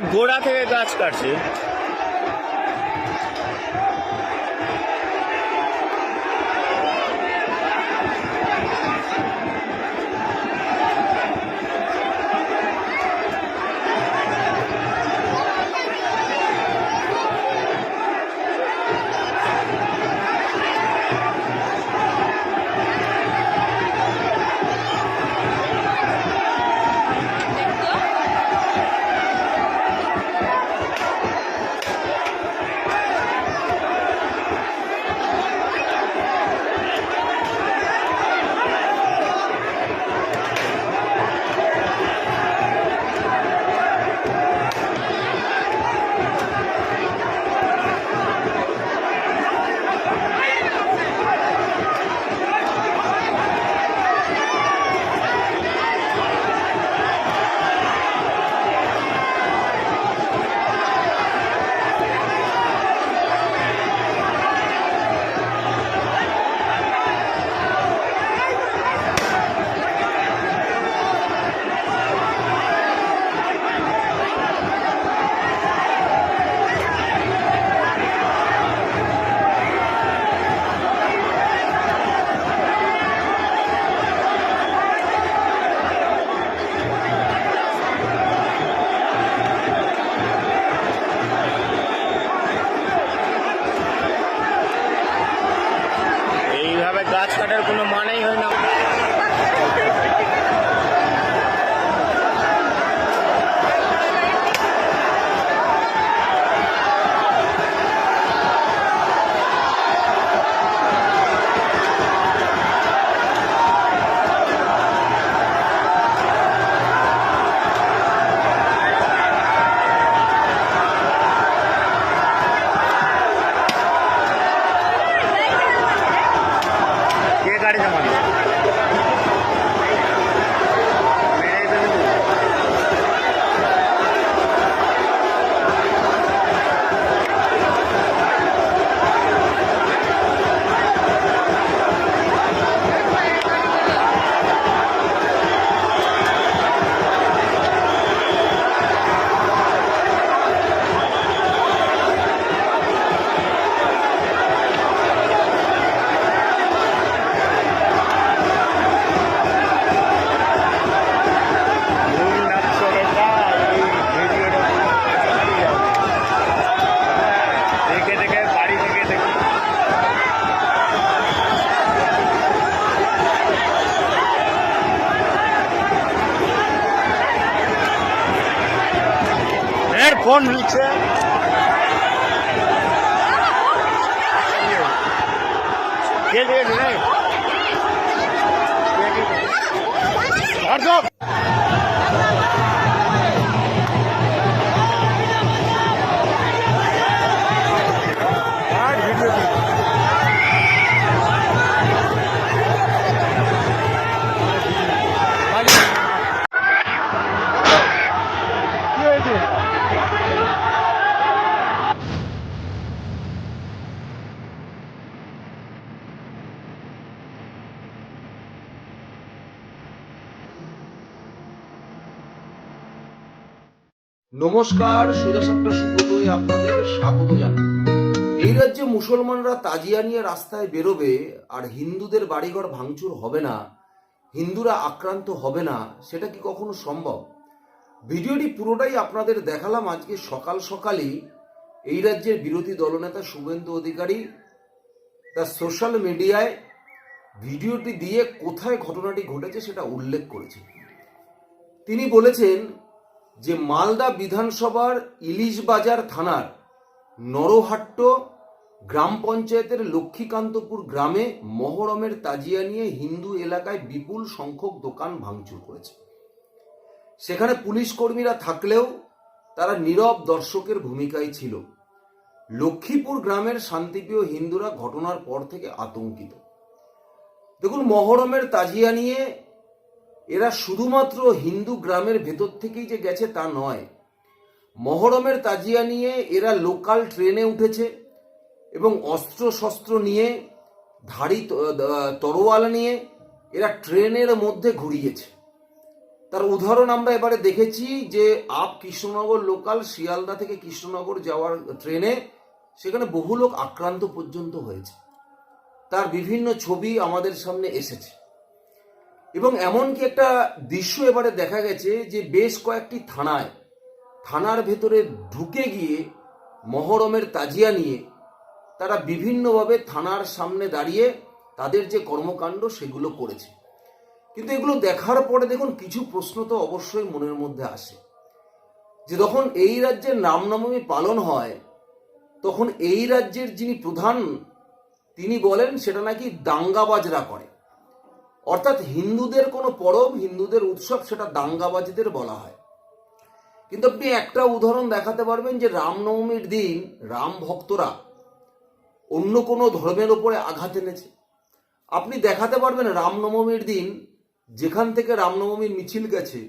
গোড়া থেকে গাছ কাটছে। গাছ কাটার কোনো এর ফোন নিচ্ছে কে নমস্কার সোজাসাপটা সুব্রতই আপনাদের স্বাগত জানাই। এই রাজ্যে মুসলমানরা তাজিয়া নিয়ে রাস্তায় বেরোবে আর হিন্দুদের বাড়িঘর ভাঙচুর হবে না, হিন্দুরা আক্রান্ত হবে না, সেটা কি কখনো সম্ভব? ভিডিওটি পুরোটাই আপনাদের দেখালাম আজকে সকাল সকালই। এই রাজ্যের বিরোধী দলনেতা শুভেন্দু অধিকারী তার সোশ্যাল মিডিয়ায় ভিডিওটি দিয়ে কোথায় ঘটনাটি ঘটেছে সেটা উল্লেখ করেছে তিনি বলেছেন যে মালদা বিধানসভার ইলিশবাজার থানার নরহাট্ট গ্রাম পঞ্চায়েতের লক্ষ্মীকান্তপুর গ্রামে মহরমের তাজিয়া নিয়ে হিন্দু এলাকায় বিপুল সংখ্যক দোকান ভাঙচুর করেছে। সেখানে পুলিশ কর্মীরা থাকলেও তারা নীরব দর্শকের ভূমিকায় ছিল। লক্ষ্মীপুর গ্রামের শান্তিপ্রিয় হিন্দুরা ঘটনার পর থেকে আতঙ্কিত। দেখুন, মহরমের তাজিয়া নিয়ে এরা শুধুমাত্র হিন্দু গ্রামের ভেতর থেকেই যে গেছে তা নয়। মহরমের তাজিয়া নিয়ে এরা লোকাল ট্রেনে উঠেছে এবং অস্ত্র শস্ত্র নিয়ে, ধাড়ি তরোয়াল নিয়ে এরা ট্রেনের মধ্যে ঘুরিয়েছে। তার উদাহরণ আমরা এবারে দেখেছি যে আপ কৃষ্ণনগর লোকাল শিয়ালদা থেকে কৃষ্ণনগর যাওয়ার ট্রেনে সেখানে বহু লোক আক্রান্ত পর্যন্ত হয়েছে। তার বিভিন্ন ছবি আমাদের সামনে এসেছে। এবং এমনকি একটা দৃশ্য এবারে দেখা গেছে যে বেশ কয়েকটি থানায়, থানার ভেতরে ঢুকে গিয়ে মহরমের তাজিয়া নিয়ে তারা বিভিন্নভাবে থানার সামনে দাঁড়িয়ে তাদের যে কর্মকাণ্ড সেগুলো করেছে। কিন্তু এগুলো দেখার পরে দেখুন, কিছু প্রশ্ন তো অবশ্যই মনের মধ্যে আসে। যে যখন এই রাজ্যের রামনবমী পালন হয়, তখন এই রাজ্যের যিনি প্রধান, তিনি বলেন সেটা নাকি দাঙ্গাবাজরা করে। অর্থাৎ হিন্দুদের কোনো পরব, হিন্দুদের উৎসব সেটা দাঙ্গাবাজিদের বলা হয়। কিন্তু আপনি একটা উদাহরণ দেখাতে পারবেন যে রামনবমীর দিন রাম ভক্তরা অন্য কোনো ধর্মের ওপরে আঘাত এনেছে। আপনি দেখাতে পারবেন রামনবমীর দিন যেখান থেকে রামনবমীর মিছিল গেছে,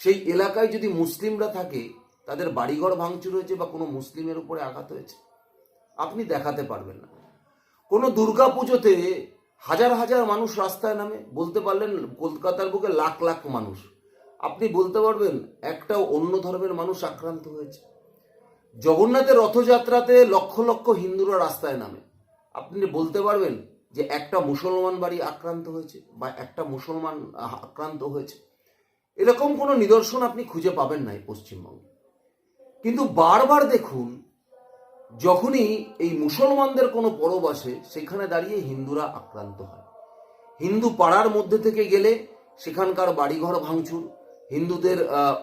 সেই এলাকায় যদি মুসলিমরা থাকে, তাদের বাড়িঘর ভাঙচুর হয়েছে বা কোনো মুসলিমের উপরে আঘাত হয়েছে। আপনি দেখাতে পারবেন না। কোনো দুর্গা পুজোতে হাজার হাজার মানুষ রাস্তায় নামে। বলতে পারলেন কলকাতার বুকে লাখ লাখ মানুষ। আপনি বলতে পারবেন একটা অন্য ধর্মের মানুষ আক্রান্ত হয়েছে। জগন্নাথের রথযাত্রাতে লক্ষ লক্ষ হিন্দুরা রাস্তায় নামে। আপনি বলতে পারবেন যে একটা মুসলমান বাড়ি আক্রান্ত হয়েছে বা একটা মুসলমান আক্রান্ত হয়েছে। এরকম কোনো নিদর্শন আপনি খুঁজে পাবেন না এই পশ্চিমবঙ্গে। কিন্তু বারবার দেখুন যখনই এই মুসলমানদের কোনো পরব আসে, সেখানে দাঁড়িয়ে হিন্দুরা আক্রান্ত হয়। হিন্দু পাড়ার মধ্যে থেকে গেলে সেখানকার বাড়িঘর ভাঙচুর, হিন্দুদের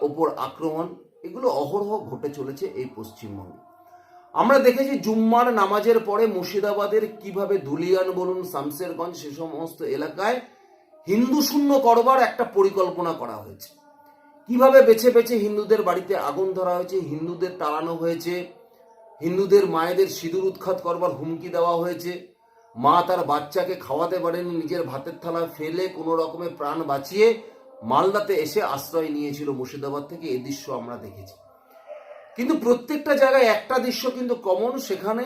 ওপর আক্রমণ, এগুলো অহরহ ঘটে চলেছে এই পশ্চিমবঙ্গে। আমরা দেখেছি জুম্মার নামাজের পরে মুর্শিদাবাদের কীভাবে ধুলিয়ান বলুন শামসেরগঞ্জ সে সমস্ত এলাকায় হিন্দু শূন্য করবার একটা পরিকল্পনা করা হয়েছে। কীভাবে বেছে বেছে হিন্দুদের বাড়িতে আগুন ধরা হয়েছে, হিন্দুদের তাড়ানো হয়েছে হিন্দুদের মায়েদের সিঁদুর উৎখাত করবার হুমকি দেওয়া হয়েছে। মা তার বাচ্চাকে খাওয়াতে পারেনি নিজের ভাতের থালা ফেলে কোনো রকমে প্রাণ বাঁচিয়ে মালদাতে এসে আশ্রয় নিয়েছিল মুর্শিদাবাদ থেকে। এই দৃশ্য আমরা দেখেছি। কিন্তু প্রত্যেকটা জায়গায় একটা দৃশ্য কিন্তু কমন সেখানে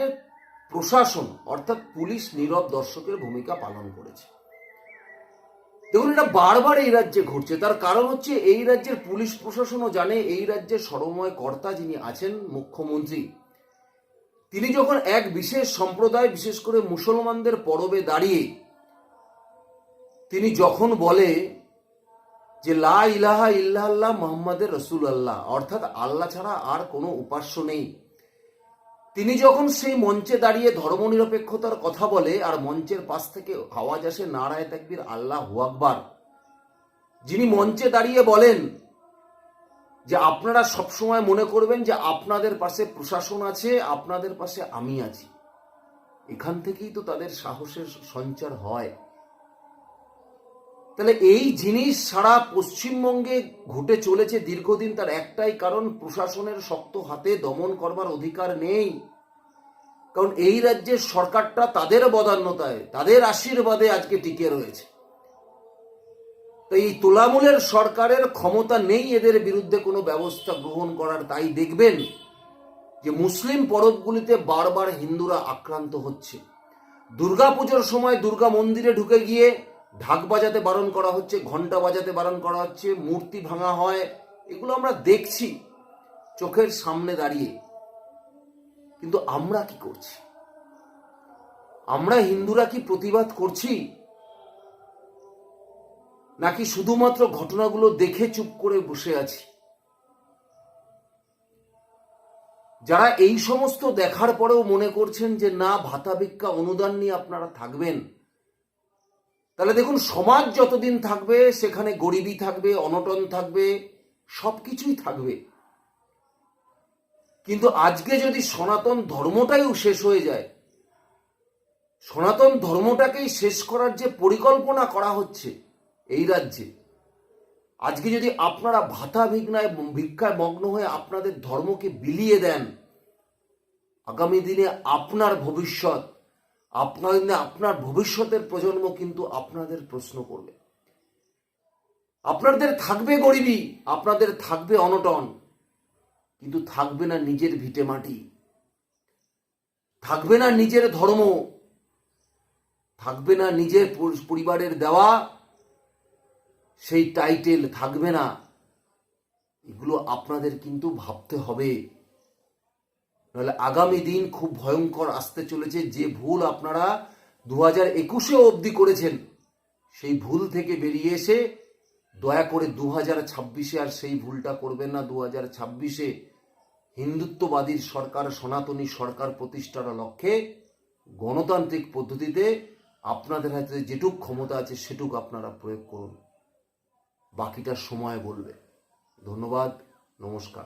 প্রশাসন, অর্থাৎ পুলিশ নীরব দর্শকের ভূমিকা পালন করেছে। দেখুন, এটা বারবার এই রাজ্যে ঘটছে। তার কারণ হচ্ছে, এই রাজ্যের পুলিশ প্রশাসনও জানে, এই রাজ্যের সর্বময় কর্তা যিনি আছেন, মুখ্যমন্ত্রী তিনি যখন এক বিশেষ সম্প্রদায়, বিশেষ করে মুসলমানদের পরবে দাঁড়িয়ে, তিনি যখন বলে যে, লা ইলাহা ইল্লাল্লাহ মোহাম্মদের রসুল আল্লাহ অর্থাৎ আল্লাহ ছাড়া আর কোনো উপাস্য নেই, তিনি যখন সেই মঞ্চে দাঁড়িয়ে ধর্মনিরপেক্ষতার কথা বলে, আর মঞ্চের পাশ থেকে আওয়াজ আসে, নারায় তাকবীর আল্লাহ আকবার যিনি মঞ্চে দাঁড়িয়ে বলেন যে আপনারা সবসময় মনে করবেন যে আপনাদের পাশে প্রশাসন আছে, আপনাদের পাশে আমি আছি। এখান থেকেই তো তাদের সাহসের সঞ্চার হয়। তাহলে এই জিনিস সারা পশ্চিমবঙ্গে ঘটে চলেছে দীর্ঘদিন, তার একটাই কারণ প্রশাসনের শক্ত হাতে দমন করবার অধিকার নেই। কারণ এই রাজ্যের সরকারটা তাদের বদান্যতায়, তাদের আশীর্বাদে আজকে টিকে রয়েছে। তো এই তোলামূলের সরকারের ক্ষমতা নেই এদের বিরুদ্ধে কোনো ব্যবস্থা গ্রহণ করার, তাই দেখবেন যে মুসলিম পরবগুলিতে বারবার হিন্দুরা আক্রান্ত হচ্ছে। দুর্গাপুজোর সময় দুর্গা মন্দিরে ঢুকে গিয়ে ঢাক বাজাতে বারণ করা হচ্ছে ঘণ্টা বাজাতে বারণ করা হচ্ছে, মূর্তি ভাঙা হয়, এগুলো আমরা দেখছি চোখের সামনে দাঁড়িয়ে। কিন্তু আমরা কি করছি? আমরা হিন্দুরা কি প্রতিবাদ করছি? নাকি শুধুমাত্র ঘটনাগুলো দেখে চুপ করে বসে আছি? যারা এই সমস্ত দেখার পরেও মনে করছেন যে না, ভাতা ভিক্ষা অনুদান নিয়ে আপনারা থাকবেন, তাহলে দেখুন, সমাজ যতদিন থাকবে, সেখানে গরিবী থাকবে, অনটন থাকবে সব কিছুই থাকবে। কিন্তু আজকে যদি সনাতন ধর্মটাই শেষ হয়ে যায়, সনাতন ধর্মটাকেই শেষ করার যে পরিকল্পনা করা হচ্ছে এই রাজ্যে। আজকে যদি আপনারা ভাতা ভিক্ষায় ভিক্ষায় মগ্ন হয়ে আপনাদের ধর্মকে বিলিয়ে দেন, আগামী দিনে আপনার ভবিষ্যৎ, আপনার দিনে আপনার ভবিষ্যতের প্রজন্ম কিন্তু আপনাদের প্রশ্ন করবে। আপনাদের থাকবে গরিবী, আপনাদের থাকবে অনটন, কিন্তু থাকবে না নিজের ভিটে মাটি। থাকবে না নিজের ধর্ম। থাকবে না নিজের পরিবারের দেওয়া সেই টাইটেল থাকবে না। এগুলো আপনাদের কিন্তু ভাবতে হবে। নাহলে আগামী দিন খুব ভয়ঙ্কর আসতে চলেছে, যে ভুল আপনারা দু হাজার একুশে অবধি করেছেন, সেই ভুল থেকে বেরিয়ে এসে দয়া করে দু হাজার ছাব্বিশে আর সেই ভুলটা করবেন না। দু হাজার ছাব্বিশে হিন্দুত্ববাদীর সরকার, সনাতনী সরকার প্রতিষ্ঠার লক্ষ্যে গণতান্ত্রিক পদ্ধতিতে আপনাদের হাতে যেটুক ক্ষমতা আছে, সেটুক আপনারা প্রয়োগ করুন। বাকিটা সময় বলবে। ধন্যবাদ নমস্কার।